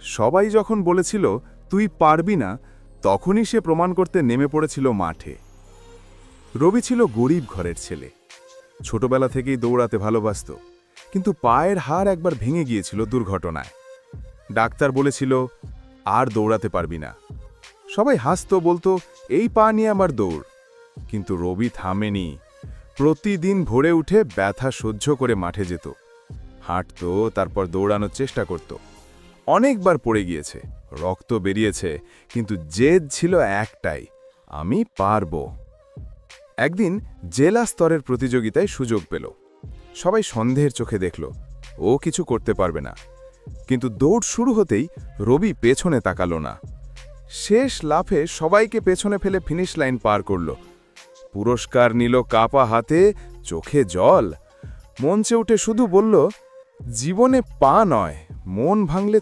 সবাই যখন বলেছিল, তুই পারবি না, তখনই সে প্রমাণ করতে নেমে পড়েছিল মাঠে। রবি ছিল গরিব ঘরের ছেলে। ছোটবেলা থেকেই দৌড়াতে ভালোবাসত, কিন্তু পায়ের হাড় একবার ভেঙে গিয়েছিল দুর্ঘটনায়। ডাক্তার বলেছিল, আর দৌড়াতে পারবি না। সবাই হাসতো, বলতো, এই পা নিয়ে আমার দৌড়। কিন্তু রবি থামেনি। প্রতিদিন ভোরে উঠে ব্যথা সহ্য করে মাঠে যেত। হাঁটতো, তারপর দৌড়ানোর চেষ্টা করত। অনেকবার পড়ে গিয়েছে, রক্ত বেরিয়েছে, কিন্তু জেদ ছিল একটাই, আমি পারব। একদিন জেলা স্তরের প্রতিযোগিতায় সুযোগ পেল। সবাই সন্দেহের চোখে দেখল, ও কিছু করতে পারবে না। কিন্তু দৌড় শুরু হতেই রবি পেছনে তাকালো না। শেষ লাফে সবাইকে পেছনে ফেলে ফিনিশ লাইন পার করল। পুরস্কার নিল কাপা হাতে, চোখে জল। মঞ্চে উঠে শুধু বলল, জীবনে পা নয়। মন ভাঙলে